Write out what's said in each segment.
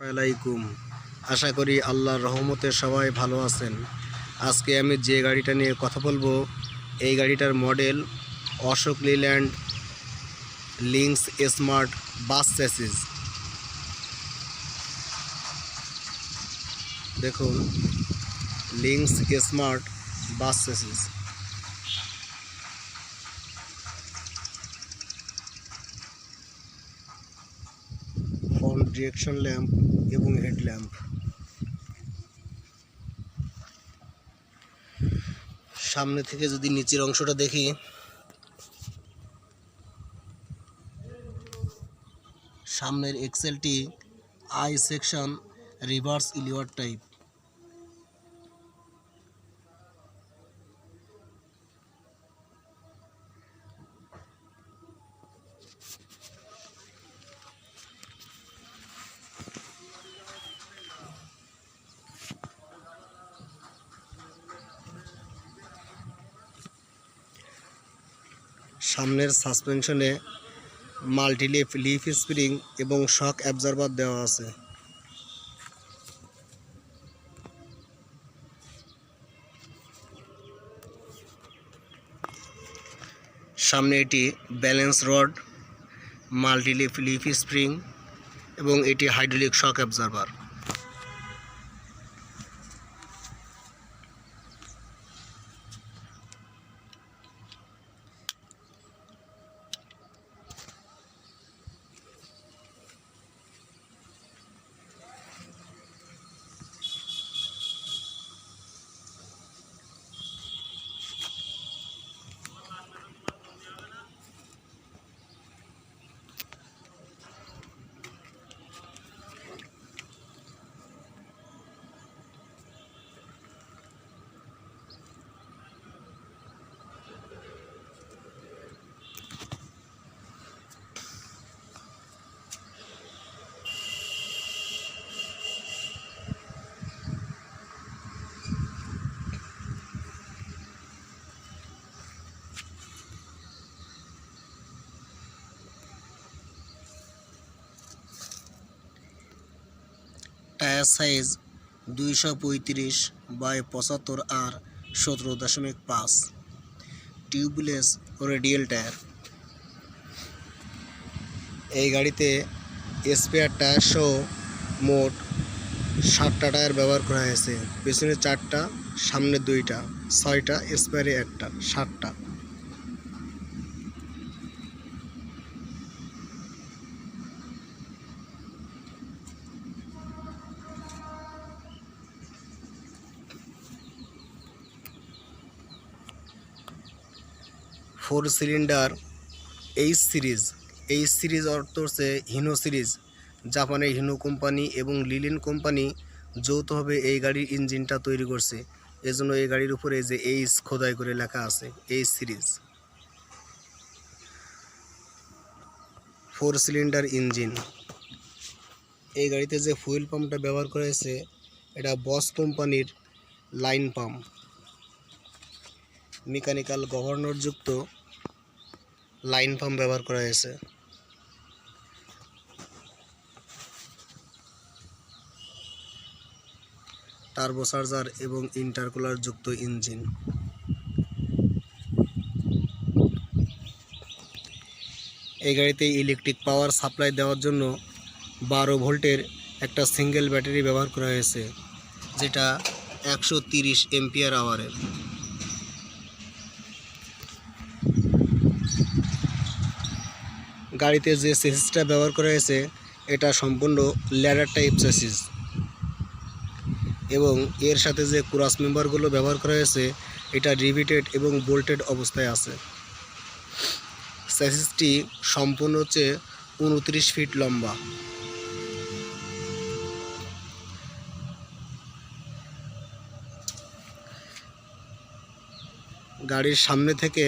আলাইকুম আশা করি আল্লাহর রহমতে সবাই ভালো আছেন। আজকে আমি যে গাড়িটা নিয়ে কথা বলব, এই গাড়িটার model Ashok Leyland Lynx smart bus chassis. দেখুন Lynx smart bus chassis. Direction lamp এবং হেডল্যাম্প সামনে থেকে যদি নিচের অংশটা দেখি, সামনের এক্সেলটি I section reverse Elliot type সামনের সাসপেনশনে মাল্টিলিফ লিফ স্প্রিং এবং শক অ্যাবজর্ভার দেওয়া আছে। সামনে এটি balance rod, multileaf leaf spring এবং এটি হাইড্রোলিক শক অ্যাবজর্ভার সাইজ দুইশো পঁয়ত্রিশ বাই পঁচাত্তর আর সতেরো দশমিক পাঁচ। Tubeless radial tyre. এই গাড়িতে স্পেয়ার টায়ার সহ মোট সাতটা টায়ার ব্যবহার করা হয়েছে। পেছনে চারটা, সামনে দুইটা, ছয়টা, স্পেয়ারে একটা, সাতটা। Four cylinder, H series. H series অর্থ হচ্ছে হিনো সিরিজ। জাপানের হিনো কোম্পানি এবং লিলিন কোম্পানি যৌথভাবে এই গাড়ির ইঞ্জিনটা তৈরি করছে। এজন্য এই গাড়ির উপরে যে এইচ খোদাই করে লেখা আছে, H series. Four cylinder engine. এই গাড়িতে যে ফুয়েল পাম্পটা ব্যবহার করা হয়েছে, এটা বস কোম্পানির লাইন পাম্প। মেকানিক্যাল গভর্নরযুক্ত লাইন পাম্প ব্যবহার করা হয়েছে। টার্বোচার্জার এবং ইন্টারকুলার যুক্ত ইঞ্জিন। এই গাড়িতে ইলেকট্রিক পাওয়ার সাপ্লাই দেওয়ার জন্য বারো ভোল্টের একটা সিঙ্গেল ব্যাটারি ব্যবহার করা হয়েছে, যেটা একশো তিরিশ এমপিয়ার আওয়ারের। গাড়িতে যে চেসিসটা ব্যবহার করা হয়েছে, এটা সম্পূর্ণ ল্যাডার টাইপ চেসিস এবং এর সাথে যে ক্রস মেম্বারগুলো ব্যবহার করা হয়েছে, এটা রিভিটেড এবং বোল্টেড অবস্থায় আছে। চেসিসটি সম্পূর্ণ হচ্ছে উনত্রিশ ফিট লম্বা। গাড়ির সামনে থেকে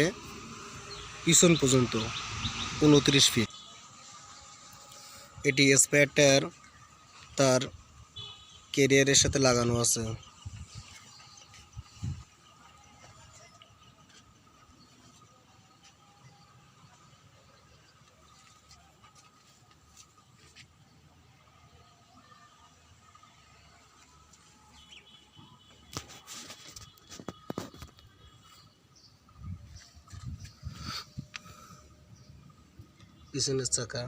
পিছন পর্যন্ত উনত্রিশ ফিট এটি স্প্যাটার তার কেরিয়ারের সাথে লাগানো আছে। পিছনের চাকা।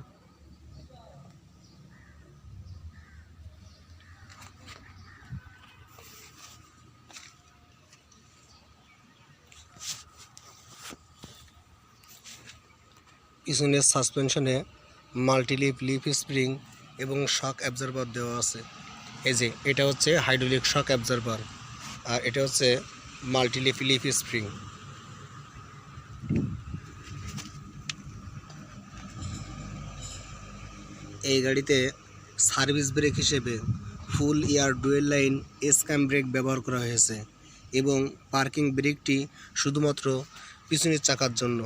পিছনের সাসপেনশনে মাল্টিলিপ লিপ স্প্রিং এবং শক অ্যাবজর্ভার দেওয়া আছে। এই যে, এটা হচ্ছে হাইড্রোলিক শক অ্যাবজর্ভার, আর এটা হচ্ছে মাল্টিলিপ লিপ স্প্রিং। এই গাড়িতে সার্ভিস ব্রেক হিসেবে full air dual line S cam brake ব্যবহার করা হয়েছে এবং পার্কিং ব্রেকটি শুধুমাত্র পিছনের চাকার জন্য।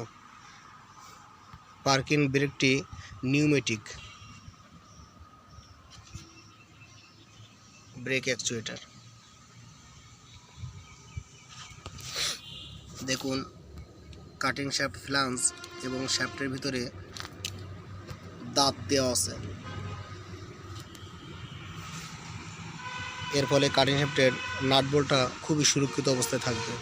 পার্কিং ব্রেকটি নিউমেটিক। Brake actuator. দেখুন, কাটিং শ্যাফট ফ্লান্স এবং শ্যাফটের ভিতরে দাঁত দেওয়া আছে। এর ফলে কাটিং হেফটের নাট খুবই সুরক্ষিত অবস্থায় থাকবে।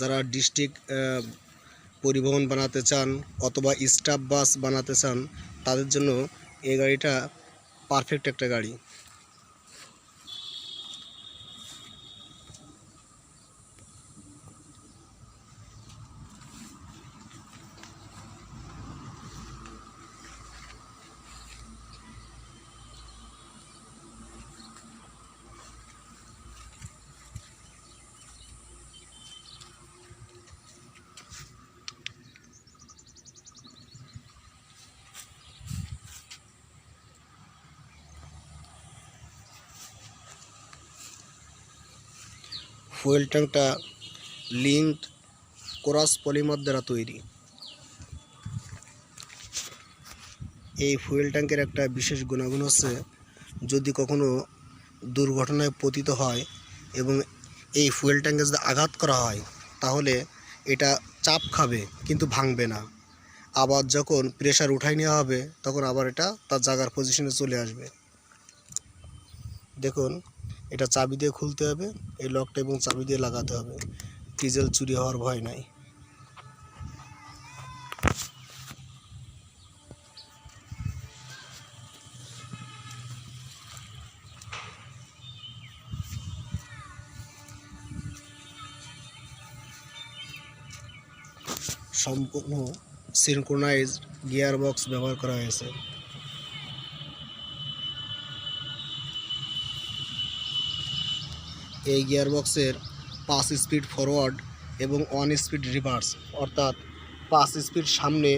যারা ডিস্ট্রিক্ট পরিবহন বানাতে চান অথবা স্টাফ বাস বানাতে চান, তাদের জন্য এই গাড়িটা পারফেক্ট একটা গাড়ি। ফুয়েল ট্যাঙ্কটা লিঙ্কড কোরাস পলিমার দ্বারা তৈরি। এই ফুয়েল ট্যাঙ্কের একটা বিশেষ গুণাগুণ হচ্ছে, যদি কখনো দুর্ঘটনায় পতিত হয় এবং এই ফুয়েল ট্যাঙ্কে যদি আঘাত করা হয়, তাহলে এটা চাপ খাবে কিন্তু ভাঙবে না। আবার যখন প্রেশার উঠাই নেওয়া হবে, তখন আবার এটা তার জায়গার পজিশনে চলে আসবে। দেখুন এটা চাবি দিয়ে খুলতে হবে, এই লকটা এবং চাবি দিয়ে লাগাতে হবে। ডিজেল চুরি হওয়ার ভয় নাই। সম্পূর্ণ সিনক্রোনাইজড গিয়ার বক্স ব্যবহার করা হয়েছে। এই গিয়ারবক্সের পাঁচ স্পিড ফরওয়ার্ড এবং ওয়ান স্পিড রিভার্স, অর্থাৎ পাঁচ স্পিড সামনে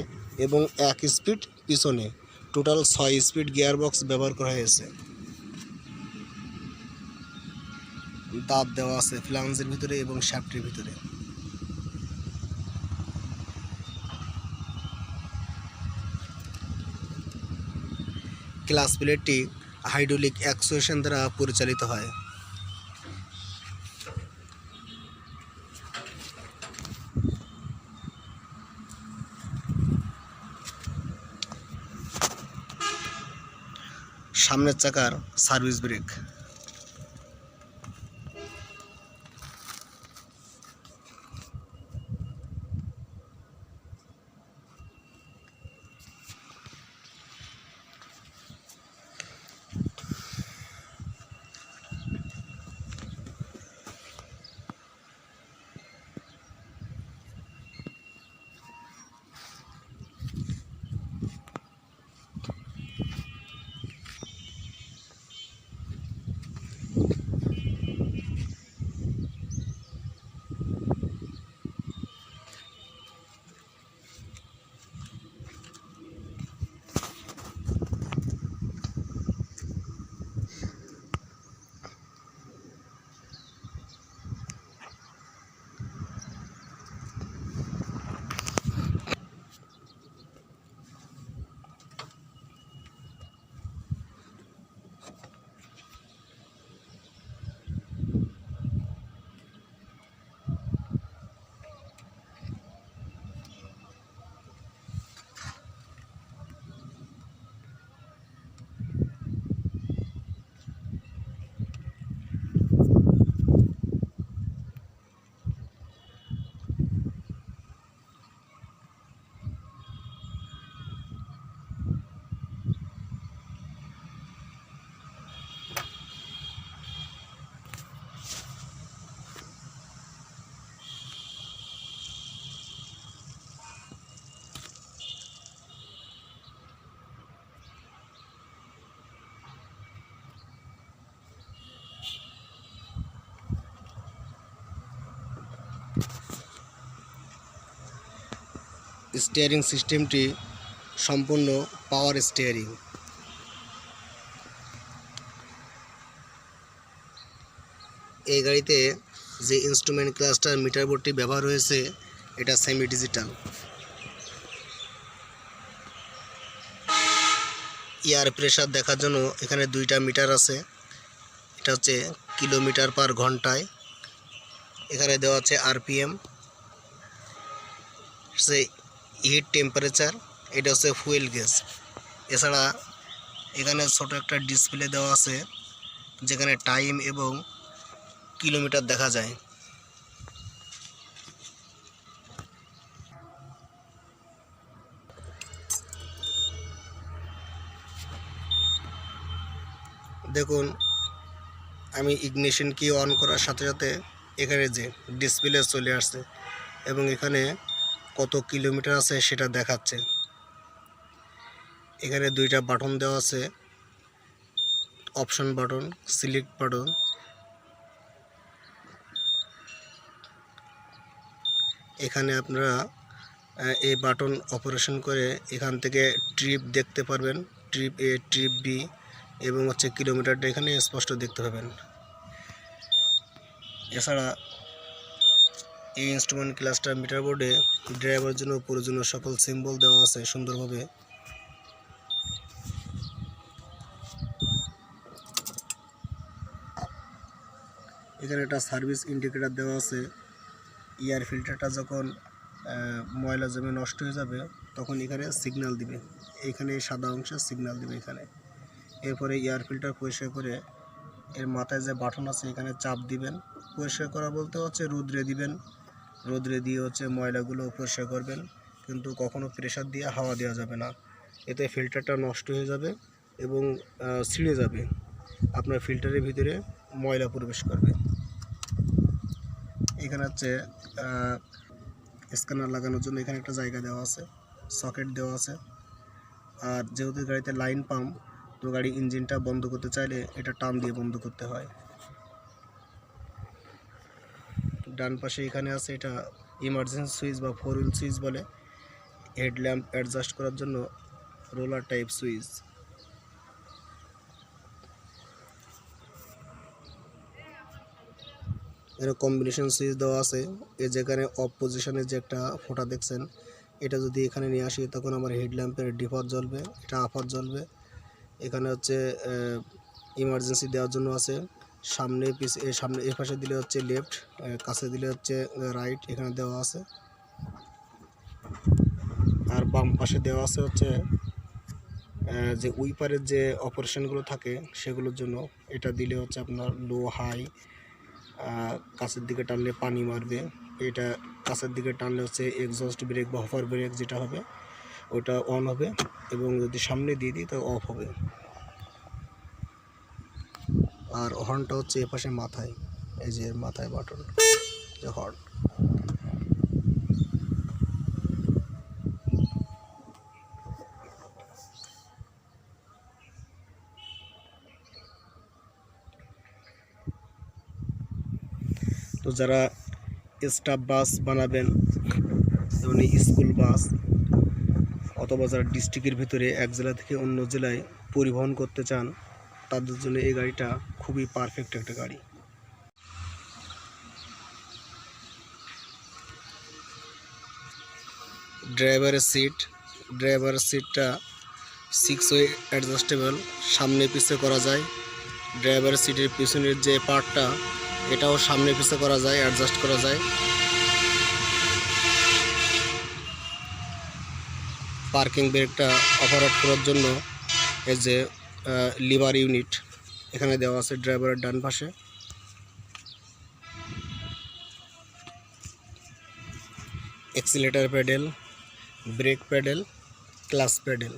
এবং এক স্পিড পিছনে। টোটাল ছয় স্পিড গিয়ারবক্স ব্যবহার করা হয়েছে। দাঁত দেওয়া আছে ফ্লান্সের ভিতরে এবং শ্যাফটের ভিতরে। ক্লাস প্লেটটি হাইড্রোলিক অ্যাক্সুয়েশন দ্বারা পরিচালিত হয়। সামনের চাকার সার্ভিস ব্রেক স্টিয়ারিং সিস্টেমটি সম্পূর্ণ পাওয়ার স্টিয়ারিং এই গাড়িতে যে ইনস্ট্রুমেন্ট ক্লাস্টার মিটার বোর্ডটি ব্যবহার হয়েছে, এটা সেমি ডিজিটাল এয়ার প্রেশার দেখার জন্য এখানে দুইটা মিটার আছে। এটা হচ্ছে কিলোমিটার পার ঘন্টায়। এখানে দেওয়া আছে আরপিএম সে হিট টেম্পারেচার এটা হচ্ছে ফুয়েল গ্যাস এছাড়া এখানে ছোট একটা ডিসপ্লে দেওয়া আছে, যেখানে টাইম এবং কিলোমিটার দেখা যায়। দেখুন, আমি ইগনিশন কি অন করার সাথে সাথে এখানে যে ডিসপ্লে চলে আসছে এবং এখানে কত কিলোমিটার আছে সেটা দেখাচ্ছে। এখানে দুইটা বাটন দেওয়া আছে। Option button, select button. এখানে আপনারা এই বাটন অপারেশন করে এখান থেকে ট্রিপ দেখতে পারবেন। ট্রিপ এ, ট্রিপ বি এবং হচ্ছে কিলোমিটারটা এখানে স্পষ্ট দেখতে পাবেন। এছাড়া এই ইনস্ট্রুমেন্ট ক্লাস্টার মিটার বোর্ডে ড্রাইভারের জন্য প্রয়োজনীয় সকল সিম্বল দেওয়া আছে সুন্দরভাবে। এখানে একটা সার্ভিস ইন্ডিকেটর দেওয়া আছে। এয়ার ফিল্টারটা যখন ময়লা জমে নষ্ট হয়ে যাবে, তখন এখানে সিগন্যাল দিবে। এখানে সাদা অংশে সিগন্যাল দিবে এখানে। এরপরে এয়ার ফিল্টার পরিষ্কার করে এর মাথায় যে বাটন আছে, এখানে চাপ দিবেন। পরিষ্কার করা বলতে হচ্ছে রোদ্রে দিবেন। রোদ্রে দিয়ে হচ্ছে ময়লাগুলো পরিষ্কার করবেন, কিন্তু কখনো প্রেশার দিয়ে হাওয়া দেওয়া যাবে না। এতে ফিল্টারটা নষ্ট হয়ে যাবে এবং ছিঁড়ে যাবে। আপনার ফিল্টারের ভিতরে ময়লা প্রবেশ করবে। এখানে হচ্ছে স্ক্যানার লাগানোর জন্য এখানে একটা জায়গা দেওয়া আছে সকেট দেওয়া আছে। আর যেহেতু গাড়িতে লাইন পাম্প তো গাড়ি ইঞ্জিনটা বন্ধ করতে চাইলে এটা টান দিয়ে বন্ধ করতে হয়। ডান পাশে এখানে আছে এটা ইমার্জেন্সি সুইচ বা ফোর হুইল সুইচ বলে। হেডল্যাম্প অ্যাডজাস্ট করার জন্য রোলার টাইপ সুইচ এখানে কম্বিনেশন সুইচ দেওয়া আছে। এই যেখানে অফ পজিশনে যে একটা ফোঁটা দেখছেন, এটা যদি এখানে নিয়ে আসি, তখন আমার হেডল্যাম্পের ডিফার জ্বলবে, এটা আফার জ্বলবে। এখানে হচ্ছে ইমার্জেন্সি দেওয়ার জন্য আছে। সামনে পিছে সামনে, এ পাশে দিলে হচ্ছে লেফট কাছে দিলে হচ্ছে রাইট এখানে দেওয়া আছে। আর বাম পাশে দেওয়া আছে হচ্ছে যে উইপারের যে অপারেশনগুলো থাকে, সেগুলোর জন্য এটা দিলে হচ্ছে আপনার লো হাই কাছের দিকে টানলে পানি মারবে। এটা কাছের দিকে টানলে হচ্ছে এক্সস্ট ব্রেক বা হফার ব্রেক যেটা হবে, ওটা অন হবে এবং যদি সামনে দিয়ে দিই, তো অফ হবে। আর হর্নটা হচ্ছে এ পাশে মাথায়, এই যে মাথায় বাটন যে হর্ন। তো যারা স্টাফ বাস বানাবেন যেমন স্কুল বাস, অথবা যারা ডিস্ট্রিক্টের ভিতরে এক জেলা থেকে অন্য জেলায় পরিবহন করতে চান, তাদের জন্য এই গাড়িটা খুবই পারফেক্ট একটা গাড়ি। ড্রাইভারের সিট ড্রাইভারের সিটটা সিক্স ওয়ে অ্যাডজাস্টেবল সামনে পিছে করা যায়। ড্রাইভারের সিটের পিছনের যে পার্টটা এটাও সামনে পিছে করা যায় অ্যাডজাস্ট করা যায়। পার্কিং ব্রেকটা অপারেট করার জন্য এই যে লিভার ইউনিট এখানে দেওয়া আছে ড্রাইভারের ডান পাশে। Accelerator pedal brake pedal clutch pedal.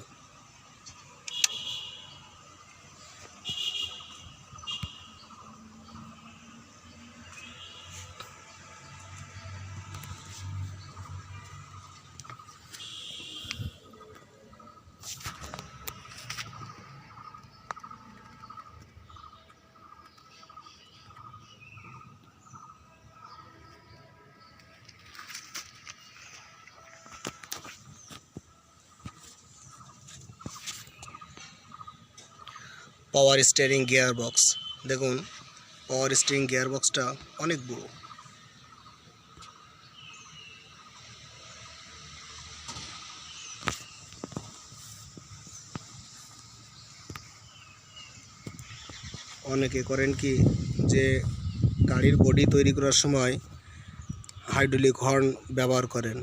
Power steering gear box দেখুন পাওয়ার স্টিয়ারিং গিয়ার বক্সটা অনেক বড়। অনেকে করেন কি যে গাড়ির বডি তৈরি করার সময় হাইড্রোলিক হর্ন ব্যবহার করেন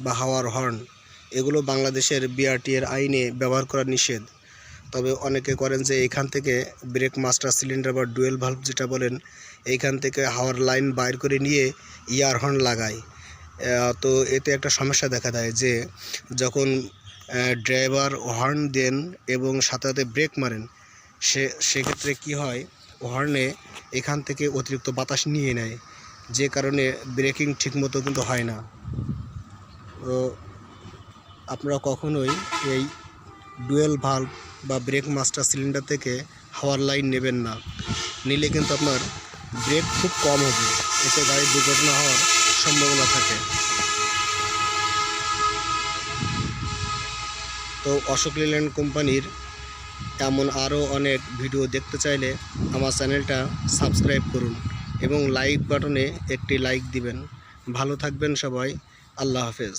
বা হাওয়ার হর্ন এগুলো বাংলাদেশের বিআরটি এর আইনে ব্যবহার করা নিষেধ। তবে অনেকে করেন যে এখান থেকে ব্রেক মাস্টার সিলিন্ডার বা ডুয়েল ভাল্ব যেটা বলেন, এইখান থেকে হাওয়ার লাইন বাইর করে নিয়ে ইয়ার হর্ন লাগায়। তো এতে একটা সমস্যা দেখা দেয় যে যখন ড্রাইভার হর্ন দেন এবং সাথে সাথে ব্রেক মারেন, সে, সেক্ষেত্রে কি হয় হর্নে এখান থেকে অতিরিক্ত বাতাস নিয়ে নেয়, যে কারণে ব্রেকিং ঠিকমতো কিন্তু হয় না। তো আপনারা কখনোই এই ডুয়েল ভাল্ব বা ব্রেক মাস্টার সিলিন্ডার থেকে হাওয়ার লাইন নেবেন না। নিলে কিন্তু আপনার ব্রেক খুব কম হবে। এতে গাড়ির দুর্ঘটনা হওয়ার সম্ভাবনা থাকে। তো অশোক লিল্যান্ড কোম্পানির এমন আরও অনেক ভিডিও দেখতে চাইলে আমার চ্যানেলটা সাবস্ক্রাইব করুন এবং লাইক বাটনে একটি লাইক দিবেন। ভালো থাকবেন সবাই। আল্লাহ হাফেজ।